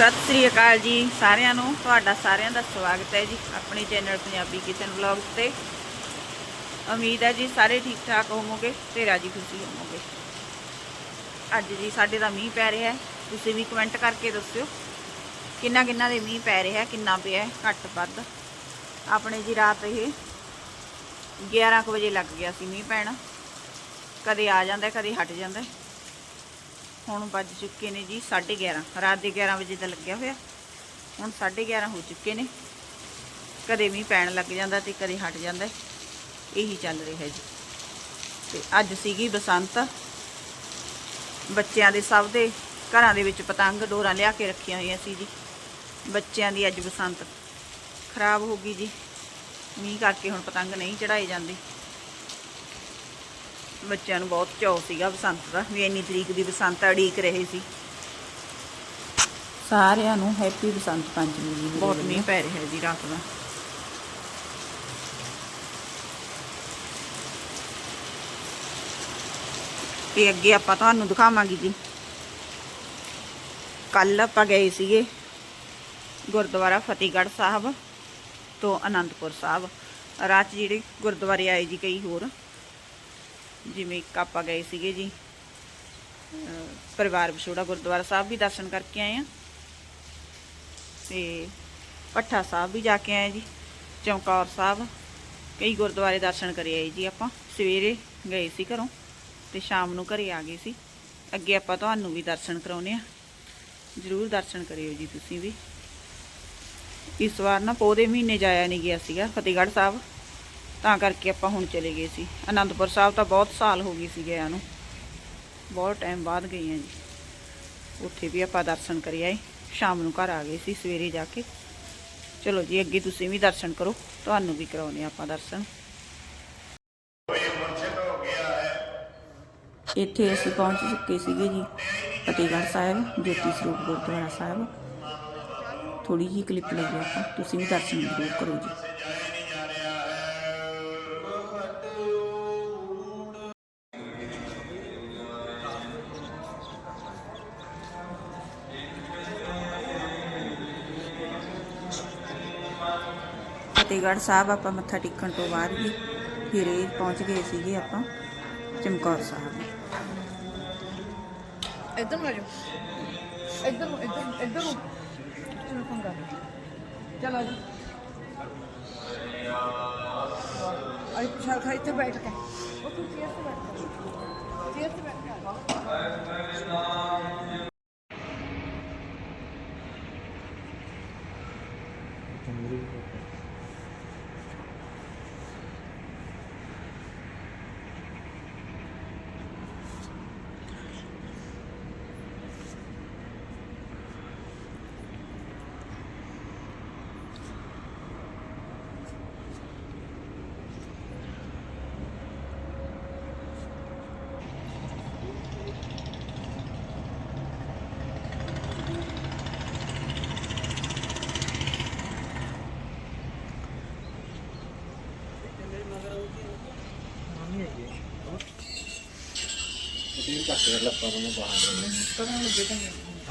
ਸਤਿ ਸ੍ਰੀ ਅਕਾਲ ਜੀ ਸਾਰਿਆਂ ਨੂੰ। ਤੁਹਾਡਾ ਸਾਰਿਆਂ ਦਾ ਸਵਾਗਤ ਹੈ ਜੀ ਆਪਣੇ ਚੈਨਲ ਪੰਜਾਬੀ ਕਿਚਨ ਵਲੌਗਸ ਤੇ। ਉਮੀਦ ਹੈ ਜੀ ਸਾਰੇ ਠੀਕ ਠਾਕ ਹੋਵੋਗੇ ਤੇ ਰਾਜੀ ਖੁਸ਼ੀ ਹੋਵੋਗੇ। ਅੱਜ ਜੀ ਸਾਡੇ ਦਾ ਮੀਂਹ ਪੈ ਰਿਹਾ ਤੁਸੀਂ ਵੀ ਕਮੈਂਟ ਕਰਕੇ ਦੱਸਿਓ ਕਿੰਨਾ ਕਿੰਨਾ ਦੇ ਮੀਂਹ ਪੈ ਰਿਹਾ, ਕਿੰਨਾ ਪਿਆ ਘੱਟ ਵੱਧ। ਆਪਣੇ ਜੀ ਰਾਤ ਇਹ 11 ਕੁ ਵਜੇ ਲੱਗ ਗਿਆ ਸੀ ਮੀਂਹ ਪੈਣਾ। ਕਦੇ ਆ ਜਾਂਦਾ, ਕਦੇ ਹਟ ਜਾਂਦਾ। ਹੁਣ ਵੱਜ ਚੁੱਕੇ ਨੇ ਜੀ 11:30 ਰਾਤ ਦੇ 11 ਵਜੇ ਦਾ ਲੱਗਿਆ ਹੋਇਆ। ਹੁਣ 11:30 ਹੋ ਚੁੱਕੇ ਨੇ। ਕਦੇ ਮੀਂਹ ਪੈਣ ਲੱਗ ਜਾਂਦਾ ਤੇ ਕਦੇ ਹਟ ਜਾਂਦਾ। ਇਹੀ ਚੱਲ ਰਿਹਾ ਜੀ। ਤੇ ਅੱਜ ਸੀਗੀ ਬਸੰਤ। ਬੱਚਿਆਂ ਦੇ ਸਭ ਦੇ ਘਰਾਂ ਦੇ ਵਿੱਚ ਪਤੰਗ ਡੋਰਾਂ ਲਿਆ ਕੇ ਰੱਖੀਆਂ ਹੋਈਆਂ ਸੀ ਜੀ। ਬੱਚਿਆਂ ਦੀ ਅੱਜ ਬਸੰਤ ਖਰਾਬ ਹੋ ਗਈ ਜੀ। ਮੀਂਹ ਕਰਕੇ ਹੁਣ ਪਤੰਗ ਨਹੀਂ ਚੜਾਏ ਜਾਂਦੇ। ਬੱਚਿਆਂ ਨੂੰ ਬਹੁਤ ਚਾਅ ਸੀਗਾ ਬਸੰਤ ਦਾ ਵੀ ਇੰਨੀ ਤਰੀਕ ਦੀ ਬਸੰਤ ਉਡੀਕ ਰਹੇ ਸੀ। ਸਾਰਿਆਂ ਨੂੰ ਹੈਪੀ ਬਸੰਤ ਪੰਚਮੀ ਜੀ ਬਹੁਤ ਮੀਂਹ ਪੈ ਰਿਹਾ ਜੀ ਰਾਤ ਦਾ। ਤੇ ਅੱਗੇ ਆਪਾਂ ਤੁਹਾਨੂੰ ਦਿਖਾਵਾਂਗੇ ਜੀ। ਕੱਲ ਆਪਾਂ ਗਏ ਸੀਗੇ ਗੁਰਦੁਆਰਾ ਫਤਿਹਗੜ੍ਹ ਸਾਹਿਬ ਤੋਂ ਅਨੰਦਪੁਰ ਸਾਹਿਬ। ਰਾਤ ਜਿਹੜੇ ਗੁਰਦੁਆਰੇ ਆਏ ਜੀ ਕਈ ਹੋਰ। ਜਿਵੇਂ ਆਪਾਂ ਗਏ ਸੀਗੇ ਜੀ ਪਰਿਵਾਰ ਵਿਛੋੜਾ ਗੁਰਦੁਆਰਾ ਸਾਹਿਬ ਵੀ ਦਰਸ਼ਨ ਕਰਕੇ ਆਏ ਆ ਤੇ ਪੱਠਾ ਸਾਹਿਬ ਵੀ ਜਾ ਕੇ ਆਏ ਜੀ ਚਮਕੌਰ ਸਾਹਿਬ, ਕਈ ਗੁਰਦੁਆਰੇ ਦਰਸ਼ਨ ਕਰੇ ਆਏ ਜੀ ਆਪਾਂ। ਸਵੇਰੇ ਗਏ ਸੀ ਘਰੋਂ ਤੇ ਸ਼ਾਮ ਨੂੰ ਘਰੇ ਆ ਗਏ ਸੀ। ਅੱਗੇ ਆਪਾਂ ਤੁਹਾਨੂੰ ਵੀ ਦਰਸ਼ਨ ਕਰਾਉਨੇ ਆ ਜ਼ਰੂਰ ਦਰਸ਼ਨ ਕਰਿਓ ਜੀ ਤੁਸੀਂ ਵੀ। ਇਸ ਵਾਰ ਨਾ ਪੋਦੇ ਮਹੀਨੇ ਜਾਇਆ ਨਹੀਂ ਗਿਆ ਸੀਗਾ, ਫਤਿਹਗੜ੍ਹ ਸਾਹਿਬ। ਤਾਂ ਕਰਕੇ ਆਪਾਂ ਹੁਣ ਚਲੇ ਗਏ ਸੀ। ਅਨੰਦਪੁਰ ਸਾਹਿਬ ਤਾਂ ਬਹੁਤ ਸਾਲ ਹੋ ਗਏ ਸੀ ਗਿਆ ਨੂੰ। ਬਹੁਤ ਟਾਈਮ ਬਾਅਦ ਗਏ ਆ ਜੀ। ਉੱਥੇ ਵੀ ਆਪਾਂ ਦਰਸ਼ਨ ਕਰੀ ਆਏ ਸ਼ਾਮ ਨੂੰ ਘਰ ਆ ਗਏ ਸੀ, ਸਵੇਰੇ ਜਾ ਕੇ। ਚਲੋ ਜੀ, ਅੱਗੇ ਤੁਸੀਂ ਵੀ ਦਰਸ਼ਨ ਕਰੋ। ਤੁਹਾਨੂੰ ਵੀ ਕਰਾਉਨੇ ਆਪਾਂ ਦਰਸ਼ਨ। ਇੱਥੇ ਅਸੀਂ ਪਹੁੰਚ ਚੁੱਕੇ ਸੀਗੇ ਜੀ, ਫਤਿਹਗੜ੍ਹ ਸਾਹਿਬ, ਜੋਤੀ ਸਰੂਪ ਗੁਰਦੁਆਰਾ ਸਾਹਿਬ। ਥੋੜੀ ਜਿਹੀ ਕਲਿੱਪ ਲਈ ਆਪਾਂ। ਤੁਸੀਂ ਵੀ ਦਰਸ਼ਨ ਜ਼ਰੂਰ ਕਰੋ ਜੀ। ਫਤਿਹਗੜ੍ਹ ਸਾਹਿਬ ਆਪਾਂ ਮੱਥਾ ਟੇਕਣ ਤੋਂ ਬਾਅਦ ਵੀ ਫਿਰ ਇਹ ਪਹੁੰਚ ਗਏ ਸੀਗੇ ਆਪਾਂ ਚਮਕੌਰ ਸਾਹਿਬ। ਇੱਧਰ ਨੂੰ ਆ ਜਾਓ। ਇੱਧਰ ਨੂੰ ਇੱਧਰ ਨੂੰ, ਨੂੰ। ਚਲੋ ਪੰਗਾ ਚਲ ਆ ਜਾ ਆਈ ਖਾ ਇੱਥੇ ਬੈਠ ਕੇ। ਉਹ ਤੂੰ ਚੇਅਰ ਤੇ ਬੈਠ ਕੇ ਚੇਅਰ ਤੇ ਬੈਠ ਕੇ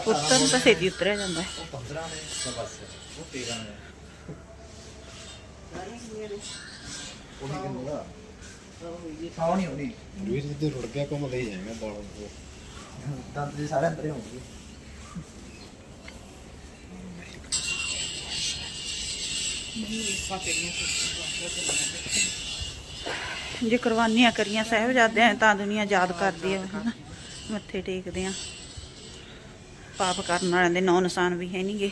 ਉੱਤਰ ਤਾਂ ਛੇਤੀ ਉਤਰਿਆ ਜਾਂਦਾ ਹੈ। ਆਉਣੀ ਹੋਣੀ ਵੀਰ ਜਿੱਦੇ ਰੁੜ ਗਿਆ ਘੁੰਮ ਲਈ ਜਾਏਗਾ ਬਾਲੋਂ ਤੋਂ ਦੰਦ ਦੇ ਸਾਰੇ ਅੰਦਰੇ ਹੋਣਗੇ। ਜੇ ਕੁਰਬਾਨੀਆਂ ਕਰੀਆਂ ਸਾਹਿਬਜ਼ਾਦਿਆਂ ਤਾਂ ਦੁਨੀਆ ਯਾਦ ਕਰਦੀ ਹੈ ਹਨਾ? ਮੱਥੇ ਟੇਕਦੇ ਆ। ਪਾਪ ਕਰਨ ਵਾਲਿਆਂ ਦੇ ਨੌ ਨਿਸ਼ਾਨ ਵੀ ਹੈ ਨਹੀਂਗੇ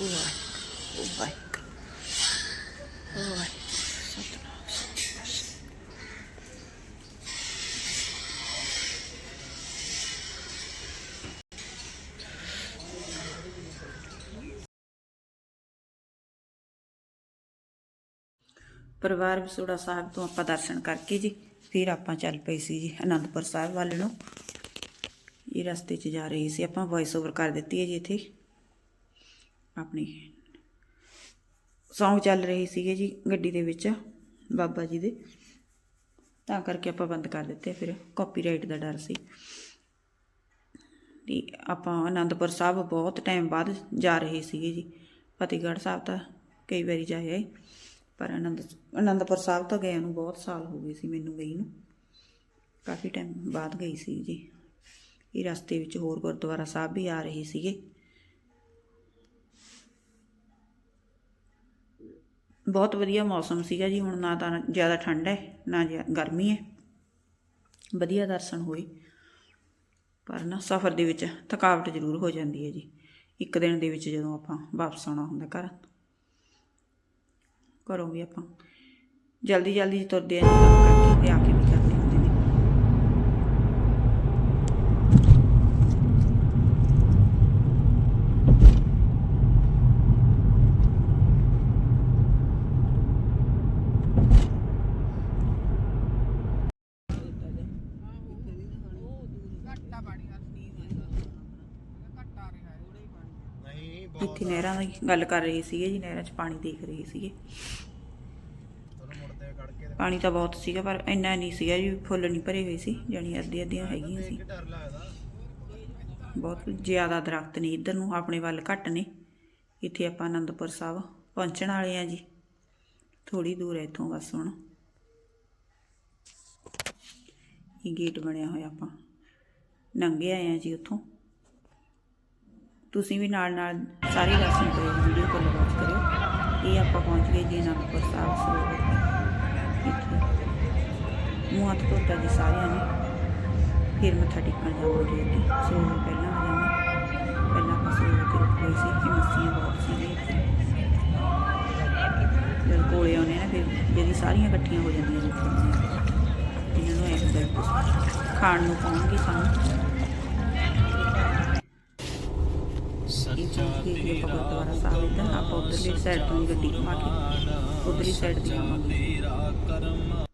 ਵਾਹਿਗੁਰੂ ਵਾਹਿਗੁਰੂ। ਪਰਿਵਾਰ ਵਿਸੋੜਾ ਸਾਹਿਬ ਤੋਂ ਆਪਾਂ ਦਰਸ਼ਨ ਕਰਕੇ ਜੀ, ਫਿਰ ਆਪਾਂ ਚੱਲ ਪਏ ਸੀ ਜੀ ਅਨੰਦਪੁਰ ਸਾਹਿਬ ਵੱਲ ਨੂੰ। ਇਹ ਰਸਤੇ 'ਚ ਜਾ ਰਹੇ ਸੀ ਆਪਾਂ ਵੌਇਸ ਓਵਰ ਕਰ ਦਿੱਤੀ ਹੈ ਜੀ ਇੱਥੇ। ਆਪਣੀ ਸੌਂਗ ਚੱਲ ਰਹੀ ਸੀਗੇ ਜੀ ਗੱਡੀ ਦੇ ਵਿੱਚ, ਬਾਬਾ ਜੀ ਦੇ। ਤਾਂ ਕਰਕੇ ਆਪਾਂ ਬੰਦ ਕਰ ਦਿੱਤੇ, ਫਿਰ ਕਾਪੀਰਾਈਟ ਦਾ ਡਰ ਸੀ। ਤੇ ਆਪਾਂ ਆਨੰਦਪੁਰ ਸਾਹਿਬ ਬਹੁਤ ਟਾਈਮ ਬਾਅਦ ਜਾ ਰਹੇ ਸੀਗੇ ਜੀ। ਫਤਿਹਗੜ੍ਹ ਸਾਹਿਬ ਤਾਂ ਕਈ ਵਾਰੀ ਜਾਇਆ ਆਏ। ਪਰ ਅਨੰਦ ਅਨੰਦਪੁਰ ਸਾਹਿਬ ਤਾਂ ਗਏ ਨੂੰ ਬਹੁਤ ਸਾਲ ਹੋ ਗਏ ਸੀ ਮੈਨੂੰ ਗਈ ਨੂੰ। ਕਾਫੀ ਟਾਈਮ ਬਾਅਦ ਗਈ ਸੀ ਜੀ। ਇਹ ਰਸਤੇ ਵਿੱਚ ਹੋਰ ਗੁਰਦੁਆਰਾ ਸਾਹਿਬ ਵੀ ਆ ਰਹੇ ਸੀਗੇ। ਬਹੁਤ ਵਧੀਆ ਮੌਸਮ ਸੀਗਾ ਜੀ, ਹੁਣ ਨਾ ਤਾਂ ਜ਼ਿਆਦਾ ਠੰਡ ਹੈ, ਨਾ ਜ਼ਿਆ- ਗਰਮੀ ਹੈ। ਵਧੀਆ ਦਰਸ਼ਨ ਹੋਏ। ਪਰ ਨਾ ਸਫ਼ਰ ਦੇ ਵਿੱਚ ਥਕਾਵਟ ਜ਼ਰੂਰ ਹੋ ਜਾਂਦੀ ਹੈ ਜੀ। ਇੱਕ ਦਿਨ ਦੇ ਵਿੱਚ ਜਦੋਂ ਆਪਾਂ ਵਾਪਸ ਆਉਣਾ ਹੁੰਦਾ ਘਰ ਕਰੋਗੇ ਆਪਾਂ। ਜਲਦੀ ਜਲਦੀ ਤੁਰਦੇ ਆਂ ਜੀ ਕੰਮ ਕਰਕੇ ਤੇ ਆ ਕੇ ਵੀ ਕਰਦੇ ਹੁੰਦੇ ਨੇ ਨਹੀਂ ਇੱਥੇ ਗੱਲ ਕਰ ਰਹੇ ਸੀਗੇ ਜੀ, ਨਹਿਰਾਂ 'ਚ ਪਾਣੀ ਦੇਖ ਰਹੇ ਸੀਗੇ। ਪਾਣੀ ਤਾਂ ਬਹੁਤ ਸੀਗਾ, ਪਰ ਇੰਨਾ ਨਹੀਂ ਸੀਗਾ ਜੀ, ਫੁੱਲ ਨਹੀਂ ਭਰੇ ਹੋਏ ਸੀ, ਜਾਣੀ ਅੱਧੀ ਅੱਧੀਆਂ ਹੈਗੀਆਂ ਸੀ। ਬਹੁਤ ਜ਼ਿਆਦਾ ਦਰਖਤ ਨੇ ਇੱਧਰ ਨੂੰ, ਆਪਣੇ ਵੱਲ ਘੱਟ ਨੇ। ਇੱਥੇ ਆਪਾਂ ਆਨੰਦਪੁਰ ਸਾਹਿਬ ਪਹੁੰਚਣ ਵਾਲੇ ਆ ਜੀ। ਥੋੜੀ ਦੂਰ ਹੈ ਇੱਥੋਂ ਬਸ ਹੁਣ। ਇਹ ਗੇਟ ਬਣਿਆ ਹੋਇਆ ਆਪਾਂ। ਨੰਗੇ ਆਏ ਆ ਜੀ ਉੱਥੋਂ। ਤੁਸੀਂ ਵੀ ਨਾਲ ਨਾਲ ਸਾਰੀ ਦਰਸ਼ਨ ਕਰਿਓ ਵੀਡੀਓ ਕੋਲ ਵਾਚ ਕਰਿਓ। ਇਹ ਆਪਾਂ ਪਹੁੰਚ ਗਏ ਜੀ ਆਨੰਦਪੁਰ ਸਾਹਿਬ ਸਰੋਵਰ ਇੱਥੇ ਮੂੰਹ ਹੱਥ ਧੋਤਾ ਜੀ ਸਾਰਿਆਂ ਨੇ। ਫਿਰ ਮੱਥਾ ਟੇਕਣ ਜਾਵਾਂਗੇ ਅੱਗੇ। ਸਰੋਵਰ ਪਹਿਲਾਂ ਆ ਜਾਣਾ। ਪਹਿਲਾਂ ਆਪਾਂ ਸਰੋਵਰ ਤੇ ਰੁਕ ਗਏ ਸੀ ਕਿ ਮੱਛੀਆਂ ਬਹੁਤ ਸੀਗੀਆਂ ਇੱਥੇ। ਜਦ ਕੋਲੇ ਆਉਣੇ ਨਾ ਫਿਰ ਜਿਹੜੀ ਸਾਰੀਆਂ ਇਕੱਠੀਆਂ ਹੋ ਜਾਂਦੀਆਂ ਨੇ ਇੱਥੇ। ਇਹਨਾਂ ਨੂੰ ਇਹ ਹੁੰਦਾ ਖਾਣ ਨੂੰ ਪਾਉਣਗੇ ਸਾਨੂੰ। ਇਹ ਆਪਾਂ ਗੁਰਦੁਆਰਾ ਸਾਹਿਬ ਇੱਧਰ ਆਪਾਂ ਉਧਰਲੀ ਸਾਈਡ ਤੋਂ ਗੱਡੀ ਘੁਮਾ ਕੇ, ਉਧਰਲੀ ਸਾਈਡ ਦੀ ਆਵਾਂਗੇ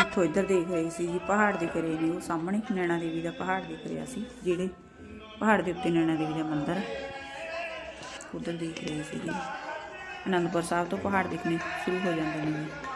ਇੱਥੋਂ ਇੱਧਰ ਦੇਖ ਰਹੀ ਸੀ ਜੀ, ਪਹਾੜ ਦਿਖ ਰਹੇ ਨੇ ਉਹ ਸਾਹਮਣੇ ਨੈਣਾ ਦੇਵੀ ਦਾ ਪਹਾੜ ਦਿਖ ਰਿਹਾ ਸੀ, ਜਿਹੜੇ ਪਹਾੜ ਦੇ ਉੱਤੇ ਨੈਣਾ ਦੇਵੀ ਦਾ ਮੰਦਿਰ ਉਧਰ ਦੇਖ ਰਹੀ ਸੀ ਜੀ। ਅਨੰਦਪੁਰ ਸਾਹਿਬ ਤੋਂ ਪਹਾੜ ਦਿਖਣੇ ਸ਼ੁਰੂ ਹੋ ਜਾਂਦੇ ਨੇ ਜੀ।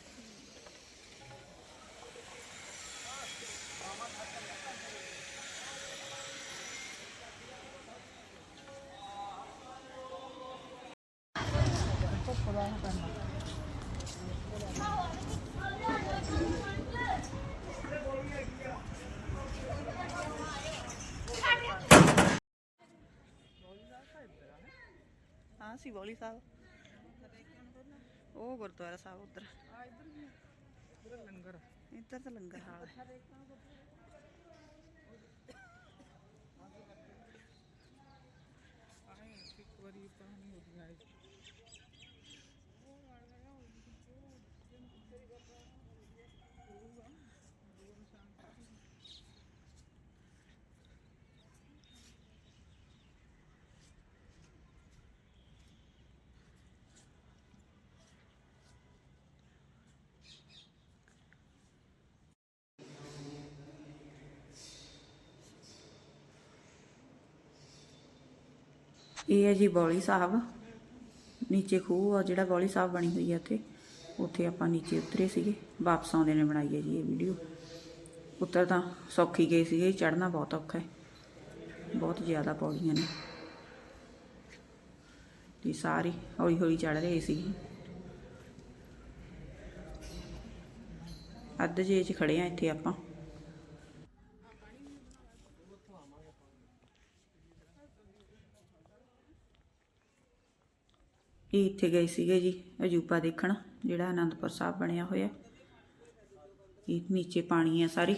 ਹਾਂ ਸੀ ਬੋਲੀ ਸਾਹਿਬ। ਉਹ ਗੁਰਦੁਆਰਾ ਸਾਹਿਬ ਉਧਰ। ਲੰਗਰ ਇੱਧਰ ਤਾਂ ਲੰਗਰ ਹਾਲ ਹੈ। ਇਹ ਹੈ ਜੀ ਬੌਲੀ ਸਾਹਿਬ। ਨੀਚੇ ਖੂਹ ਆ ਜਿਹੜਾ ਬੌਲੀ ਸਾਹਿਬ ਬਣੀ ਹੋਈ ਹੈ ਇੱਥੇ ਉੱਥੇ ਆਪਾਂ ਨੀਚੇ ਉਤਰੇ ਸੀਗੇ। ਵਾਪਸ ਆਉਂਦੇ ਨੇ ਬਣਾਈ ਹੈ ਜੀ ਇਹ ਵੀਡੀਓ ਉੱਤਰ ਤਾਂ ਸੌਖੀ ਗਏ ਸੀਗੇ, ਚੜ੍ਹਨਾ ਬਹੁਤ ਔਖਾ ਹੈ। ਬਹੁਤ ਜ਼ਿਆਦਾ ਪੌੜੀਆਂ ਨੇ। ਤੇ ਸਾਰੇ ਹੌਲੀ ਹੌਲੀ ਚੜ੍ਹ ਰਹੇ ਸੀਗੇ। ਅੱਧ ਜੇ ਚ ਖੜੇ ਆ ਇੱਥੇ ਆਪਾਂ। ਇਹ ਇੱਥੇ ਗਏ ਸੀਗੇ ਜੀ ਅਜੂਬਾ ਦੇਖਣ ਜਿਹੜਾ ਆਨੰਦਪੁਰ ਸਾਹਿਬ ਬਣਿਆ ਹੋਇਆ। ਇਹ ਨੀਚੇ ਪਾਣੀ ਹੈ ਸਾਰੀ।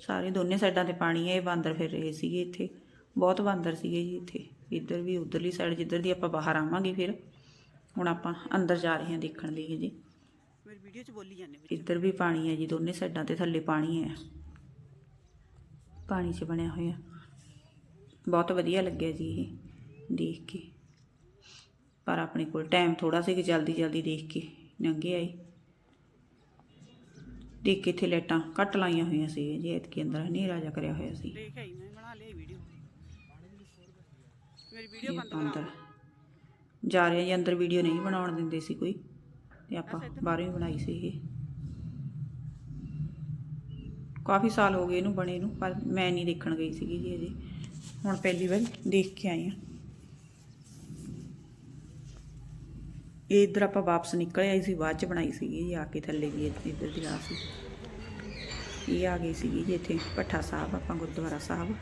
ਸਾਰੇ ਦੋਨੇ ਸਾਈਡਾਂ ਤੇ ਪਾਣੀ ਹੈ ਇਹ ਬਾਂਦਰ ਫਿਰ ਰਹੇ ਸੀਗੇ ਇੱਥੇ। ਬਹੁਤ ਬਾਂਦਰ ਸੀਗੇ ਜੀ ਇੱਥੇ। ਇੱਧਰ ਵੀ ਉਧਰਲੀ ਸਾਈਡ ਜਿੱਧਰ ਦੀ ਆਪਾਂ ਬਾਹਰ ਆਵਾਂਗੇ ਫਿਰ ਹੁਣ ਆਪਾਂ ਅੰਦਰ ਜਾ ਰਹੇ ਹਾਂ ਦੇਖਣ ਲਈ ਜੀ। ਮੇਰੀ ਵੀਡੀਓ 'ਚ ਬੋਲੀ ਜਾਂਦੇ ਇੱਧਰ ਵੀ ਪਾਣੀ ਹੈ ਜੀ ਦੋਨੇ ਸਾਈਡਾਂ ਤੇ ਥੱਲੇ ਪਾਣੀ ਹੈ ਪਾਣੀ 'ਚ ਬਣਿਆ ਹੋਇਆ। ਬਹੁਤ ਵਧੀਆ ਲੱਗਿਆ ਜੀ ਇਹ ਦੇਖ ਕੇ। ਪਰ ਆਪਣੇ ਕੋਲ ਟਾਈਮ ਥੋੜਾ ਸੀ ਕਿ ਜਲਦੀ ਜਲਦੀ ਦੇਖ ਕੇ ਲੰਘੇ ਆਏ ਦੇਖ ਕੇ ਇੱਥੇ ਲਾਈਟਾਂ ਘੱਟ ਲਾਈਆਂ ਹੋਈਆਂ ਸੀ ਜੀ ਐਤਕੀ ਅੰਦਰ ਹਨੇਰਾ ਜਿਹਾ ਕਰਿਆ ਹੋਇਆ ਸੀ। ਦੇਖ ਆਈ ਮੈਂ ਬਣਾ ਲਈ ਵੀਡੀਓ ਮੇਰੀ ਇਹ ਵੀਡੀਓ ਬੰਦ ਆਪਾਂ ਕਰਾ। ਅੰਦਰ ਜਾ ਰਹੇ ਜੀ ਅੰਦਰ ਵੀਡੀਓ ਨਹੀਂ ਬਣਾਉਣ ਦਿੰਦੇ ਸੀ ਕੋਈ ਤੇ ਆਪਾਂ ਬਾਹਰੋਂ ਹੀ ਬਣਾਈ ਸੀ ਇਹ। ਕਾਫੀ ਸਾਲ ਹੋ ਗਏ ਇਹਨੂੰ ਬਣੇ ਨੂੰ ਪਰ ਮੈਂ ਨਹੀਂ ਦੇਖਣ ਗਈ ਸੀਗੀ ਜੀ ਅਜੇ। ਹੁਣ ਪਹਿਲੀ ਵਾਰ ਦੇਖ ਕੇ ਆਈ ਹਾਂ। ਇੱਧਰ ਆਪਾਂ ਵਾਪਸ ਨਿਕਲ ਆਈ ਸੀ, ਬਾਅਦ ਚ ਬਣਾਈ ਸੀਗੀ ਜੀ ਆ ਕੇ ਥੱਲੇ ਜੀ ਇੱਧਰ ਦੀ ਆ ਸੀ। ਇਹ ਆ ਗਈ ਸੀਗੀ ਜੀ ਇੱਥੇ ਭੱਠਾ ਸਾਹਿਬ, ਆਪਾਂ ਗੁਰਦੁਆਰਾ ਸਾਹਿਬ।